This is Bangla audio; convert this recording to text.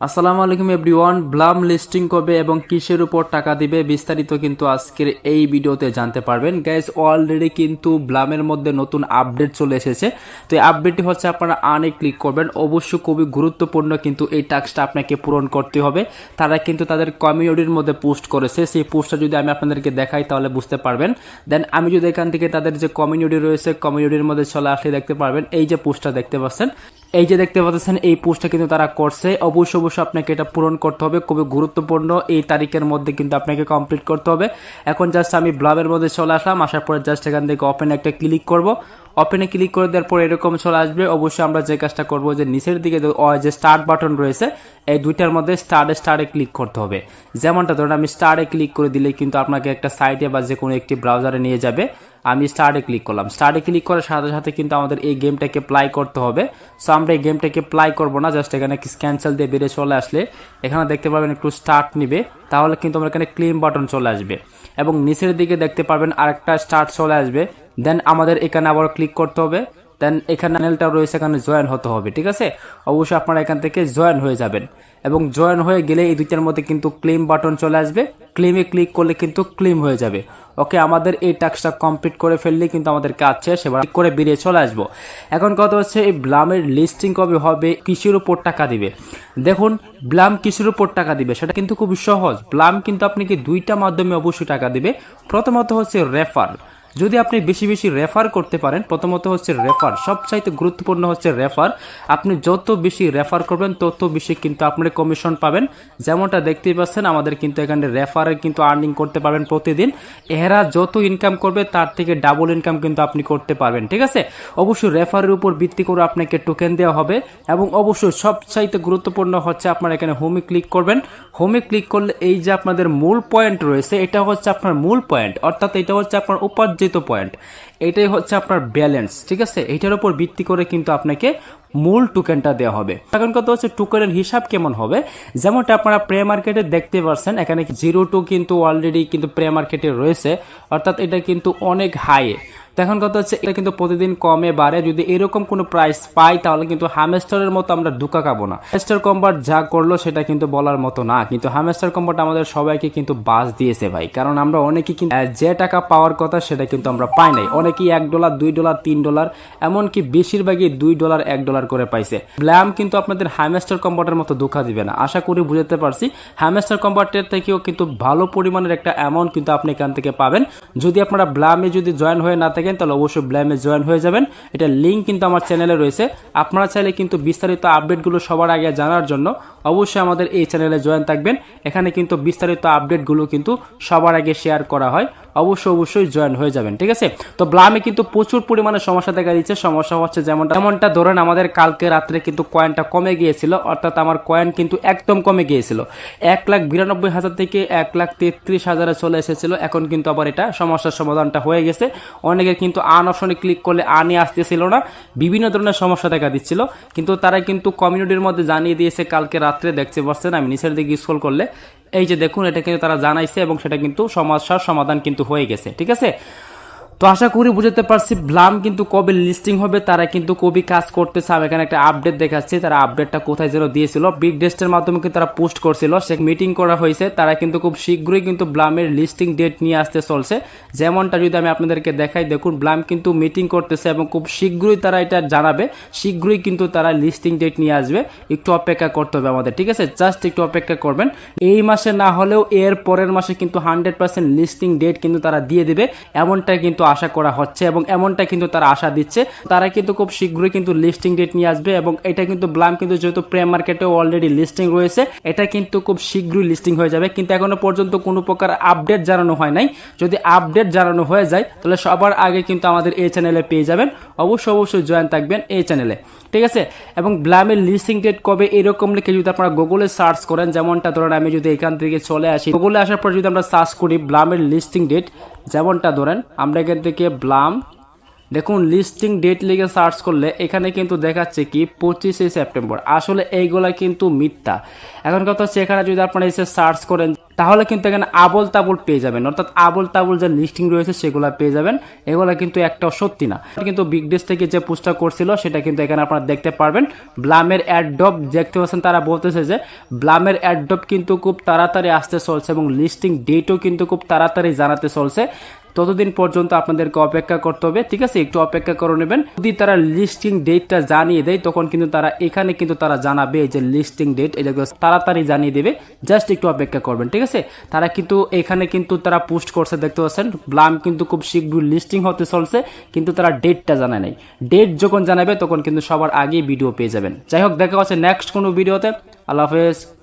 আসসালামু আলাইকুম এভরিওয়ান, ব্লাম লিস্টিং কবে এবং কিসের উপর টাকা দিবে বিস্তারিত কিন্তু আজকের এই ভিডিওতে জানতে পারবেন। গ্যাস অলরেডি কিন্তু ব্লামের মধ্যে নতুন আপডেট চলে এসেছে। তো এই আপডেটটি হচ্ছে আপনারা আনে ক্লিক করবেন। অবশ্যই খুবই গুরুত্বপূর্ণ কিন্তু এই টাস্কটা আপনাকে পূরণ করতে হবে। তারা কিন্তু তাদের কমিউনিটির মধ্যে পোস্ট করেছে। সেই পোস্টটা যদি আমি আপনাদেরকে দেখাই তাহলে বুঝতে পারবেন। দেন আমি যদি এখান থেকে তাদের যে কমিউনিটি রয়েছে কমিউনিটির মধ্যে চলে আসলে দেখতে পারবেন। এই যে পোস্টটা দেখতে পাচ্ছেন। এই যে দেখতে পাচ্ছেন, এই পোস্টটা কিন্তু তারা করছে। অবশ্যই অবশ্যই আপনাকে এটা পূরণ করতে হবে। খুবই গুরুত্বপূর্ণ। এই তারিখের মধ্যে কিন্তু আপনাকে কমপ্লিট করতে হবে। এখন জাস্ট আমি ব্লাবের মধ্যে চলে আসলাম। আসার পরে জাস্ট এখান থেকে ওপেন একটা ক্লিক করব। ওপেনে ক্লিক করে দেওয়ার পর এরকম চলে আসবে। অবশ্যই আমরা যে কাজটা করব যে নিচের দিকে যে- স্টার্ট বাটন রয়েছে, এই দুইটার মধ্যে স্টার্টে স্টারে ক্লিক করতে হবে। যেমনটা ধরুন আমি স্টারে ক্লিক করে দিলে কিন্তু আপনাকে একটা সাইটে বা যে কোনো একটি ব্রাউজারে নিয়ে যাবে। আমি স্টার্টে ক্লিক করলাম। স্টার্টে ক্লিক করার সাথে সাথে কিন্তু আমাদের এই গেমটাকে প্লাই করতে হবে। সো আমরা এই গেমটাকে প্লাই করব না জাস্ট এখানে ক্যান্সেল দিয়ে বেরিয়ে চলে আসলে। এখানে দেখতে পাবেন একটু স্টার্ট নিবে। তাহলে কিন্তু আমার এখানে ক্লিম বাটন চলে আসবে। এবং নিচের দিকে দেখতে পারবেন আরেকটা স্টার্ট চলে আসবে। দেন আমাদের এখানে আবার ক্লিক করতে হবে। দেন এখানে চ্যানেলটা রয়েছে, এখানে জয়েন হতে হবে, ঠিক আছে? অবশ্যই আপনারা এখান থেকে জয়েন হয়ে যাবেন। এবং জয়েন হয়ে গেলে এই দুইটার মধ্যে কিন্তু ক্লেম বাটন চলে আসবে। ক্লেমে ক্লিক করলে কিন্তু ক্লেম হয়ে যাবে। ওকে আমাদের এই টাস্কটা কমপ্লিট করে ফেললে কিন্তু আমাদের কাজ শেষ এবার করে বেরিয়ে চলে আসব। এখন কথা হচ্ছে, এই ব্লামের লিস্টিং কবে হবে, কিসের উপর টাকা দিবে? দেখুন, ব্লাম কিসের উপর টাকা দিবে? সেটা কিন্তু খুবই সহজ। ব্লাম কিন্তু আপনাকে দুইটা মাধ্যমে অবশ্যই টাকা দিবে। প্রথমত হচ্ছে রেফার যদি আপনি বেশি বেশি রেফার করতে পারেন, প্রথমত হচ্ছে রেফার সবচাইতে গুরুত্বপূর্ণ হচ্ছে রেফার আপনি যত বেশি রেফার করবেন, তত বেশি কিন্তু আপনি কমিশন পাবেন। যেমনটা দেখতেই পাচ্ছেন, আমাদের কিন্তু এখানে রেফারে কিন্তু আর্নিং করতে পারবেন প্রতিদিন। এরা যত ইনকাম করবে, তার থেকে ডাবল ইনকাম কিন্তু আপনি করতে পারবেন, ঠিক আছে? অবশ্যই রেফারের উপর ভিত্তি করে আপনাকে টোকেন দেওয়া হবে এবং অবশ্যই সবচাইতে গুরুত্বপূর্ণ হচ্ছে আপনার এখানে হোমে ক্লিক করবেন। হোমে ক্লিক করলে এই যে আপনাদের মূল পয়েন্ট রয়েছে, এটা হচ্ছে আপনার মূল পয়েন্ট অর্থাৎ এটা হচ্ছে আপনার উপার্জিত পয়েন্ট এটাই হচ্ছে আপনার ব্যালেন্স ঠিক আছে? এটার উপর ভিত্তি করে কিন্তু আপনাকে মূল টোকেনটা দেওয়া হবে। এখন কথা হচ্ছে টোকেনের হিসাব কেমন হবে? যেমনটা আপনারা প্রে মার্কেটে দেখতে পাচ্ছেন এখানে জিরো টু কিন্তু অলরেডি কিন্তু প্রে মার্কেটে রয়েছে, অর্থাৎ এটা কিন্তু অনেক হাই এখন কথা হচ্ছে, এটা কিন্তু প্রতিদিন কমে বাড়ে। যদি এরকম কোনো প্রাইস পাই, তাহলে কিন্তু হামেস্টারের মতো আমরা দুকা খাব না। হামেস্টার কম্বাট যা করল, সেটা কিন্তু বলার মতো না। কিন্তু হামেস্টার কম্বাট আমাদের সবাইকে কিন্তু বাস দিয়েছে ভাই। কারণ আমরা অনেকে কিন্তু যে টাকা পাওয়ার কথা, সেটা কিন্তু আমরা পাই নাই। অনেকেই এক ডলার, দুই ডলার, তিন ডলার, এমনকি বেশিরভাগই দুই ডলার, এক ডলার করে পাইছে। ব্ল্যাম কিন্তু আপনাদের হাইমেস্টার কম্বাটের মতো ধোকা দিবে না। আশা করি বুঝতে পারছি। হাইমেস্টার কম্বাটের থেকেও কিন্তু ভালো পরিমাণের একটা অ্যামাউন্ট কিন্তু আপনি এখান থেকে পাবেন। যদি আপনারা ব্ল্যামে যদি জয়েন হয়ে না থাকেন, তাহলে অবশ্যই ব্ল্যামে জয়েন হয়ে যাবেন। এটা লিঙ্ক কিন্তু আমার চ্যানেলে রয়েছে। আপনারা চাইলে কিন্তু বিস্তারিত আপডেটগুলো সবার আগে জানার জন্য অবশ্যই আমাদের এই চ্যানেলে জয়েন থাকবেন। এখানে কিন্তু বিস্তারিত আপডেটগুলো কিন্তু সবার আগে শেয়ার করা হয়। অবশ্যই অবশ্যই জয়েন হয়ে যাবেন, ঠিক আছে? তো ব্লামে কিন্তু প্রচুর পরিমাণে সমস্যা দেখা দিচ্ছে। সমস্যা হচ্ছে যেমনটা যেমনটা ধরেন আমাদের কালকে রাত্রে কিন্তু কয়েনটা কমে গিয়েছিল, অর্থাৎ আমার কয়েন কিন্তু একদম কমে গিয়েছিল। এক লাখ বিরানব্বই হাজার থেকে এক লাখ তেত্রিশ হাজারে চলে এসেছিল, এখন কিন্তু আবার এটা সমস্যার সমাধানটা হয়ে গেছে। অনেকে কিন্তু আন অপশনে ক্লিক করলে আনই আসতেছিল না, বিভিন্ন ধরনের সমস্যা দেখা দিচ্ছিল। কিন্তু তারা কিন্তু কমিউনিটির মধ্যে জানিয়ে দিয়েছে, কালকে রাত্রে দেখতে পাচ্ছেন আমি নিচের দিকে স্ক্রল করলে। এই যে দেখুন, এটা কিন্তু তারা জানাইছে এবং সেটা কিন্তু সমস্যার সমাধান কিন্তু হয়ে গেছে, ঠিক আছে? তো আশা করি বুঝতে পারছি ব্লাম কিন্তু কবে লিস্টিং হবে, তারা কিন্তু কবি কাজ করতেছে, আমি এখানে একটা আপডেট দেখাচ্ছি, তারা আপডেটটা কোথায় যেন দিয়েছিল। বিগ ডেস্টের মাধ্যমে কিন্তু তারা পোস্ট করছিল, সে মিটিং করা হয়েছে, তারা কিন্তু খুব শীঘ্রই কিন্তু ব্লামের লিস্টিং ডেট নিয়ে আসতে চলছে। যেমনটা যদি আমি আপনাদেরকে দেখাই, দেখুন ব্লাম কিন্তু মিটিং করতেছে এবং খুব শীঘ্রই তারা এটা জানাবে, শীঘ্রই কিন্তু তারা লিস্টিং ডেট নিয়ে আসবে। একটু অপেক্ষা করতে হবে আমাদের, ঠিক আছে? জাস্ট একটু অপেক্ষা করবেন। এই মাসে না হলেও এর পরের মাসে কিন্তু হান্ড্রেড পার্সেন্ট লিস্টিং ডেট কিন্তু তারা দিয়ে দেবে এমনটা কিন্তু আশা করা হচ্ছে এবং এমনটা কিন্তু তারা আশা দিচ্ছে। তারা কিন্তু খুব শীঘ্রই কিন্তু লিস্টিং ডেট নিয়ে আসবে এবং এটা কিন্তু ব্লাম কিন্তু যেহেতু প্রেম মার্কেটে অলরেডি লিস্টিং রয়েছে, এটা কিন্তু খুব শীঘ্রই লিস্টিং হয়ে যাবে। কিন্তু এখনও পর্যন্ত কোনো প্রকার আপডেট জানানো হয় নাই। যদি আপডেট জানানো হয়ে যায়, তাহলে সবার আগে কিন্তু আমাদের এই চ্যানেলে পেয়ে যাবেন। অবশ্যই অবশ্যই জয়েন থাকবেন এই চ্যানেলে ঠিক আছে? এবং ব্লামের লিস্টিং ডেট কবে এরকম লিখে যদি আপনারা গুগলে সার্চ করেন, যেমনটা ধরেন আমি যদি এখান থেকে চলে আসি গুগলে আসার পর যদি আমরা সার্চ করি ব্লামের লিস্টিং ডেট যেমনটা ধরেন, আমরা এখান থেকে ব্লাম, দেখুন লিস্টিং ডেট লিখে সার্চ করলে এখানে কিন্তু দেখাচ্ছে কি পঁচিশে সেপ্টেম্বর। আসলে এইগুলা কিন্তু মিথ্যা। এখন কথা হচ্ছে এখানে যদি আপনারা এসে সার্চ করেন তাহলে কিন্তু এখানে আবল তাবল পেয়ে যাবেন। অর্থাৎ আবল তাবল যে লিস্টিং রয়েছে সেগুলো পেয়ে যাবেন। এগুলো কিন্তু একটা সত্যি না। কিন্তু বিগ ডেস থেকে যে পোস্টটা করছিল, সেটা কিন্তু এখানে আপনারা দেখতে পারবেন। ব্লামের অ্যাডডপ দেখতে পাচ্ছেন, তারা বলতেছে যে ব্লামের অ্যাডডপ কিন্তু খুব তাড়াতাড়ি আসতে চলছে এবং লিস্টিং ডেটও কিন্তু খুব তাড়াতাড়ি জানাতে চলছে। ততদিন পর্যন্ত আপনাদেরকে অপেক্ষা করতে হবে, ঠিক আছে? একটু অপেক্ষা করে নেবেন। যদি তারা লিস্টিং ডেটটা জানিয়ে দেয়, তখন কিন্তু তারা এখানে কিন্তু তারা জানাবে যে লিস্টিং ডেট এটা তাড়াতাড়ি জানিয়ে দেবে। জাস্ট একটু অপেক্ষা করবেন, ঠিক আছে? তারা কিন্তু এখানে কিন্তু তারা পোস্ট করছে, দেখতে পাচ্ছেন? ব্লাম কিন্তু খুব শীঘ্রই লিস্টিং হতে চলছে, কিন্তু তারা ডেটটা জানায় নাই। ডেট যখন জানাবে, তখন কিন্তু সবার আগেই ভিডিও পেয়ে যাবেন। যাই হোক, দেখা হচ্ছে নেক্সট কোনো ভিডিওতে আল্লাহ হাফেজ।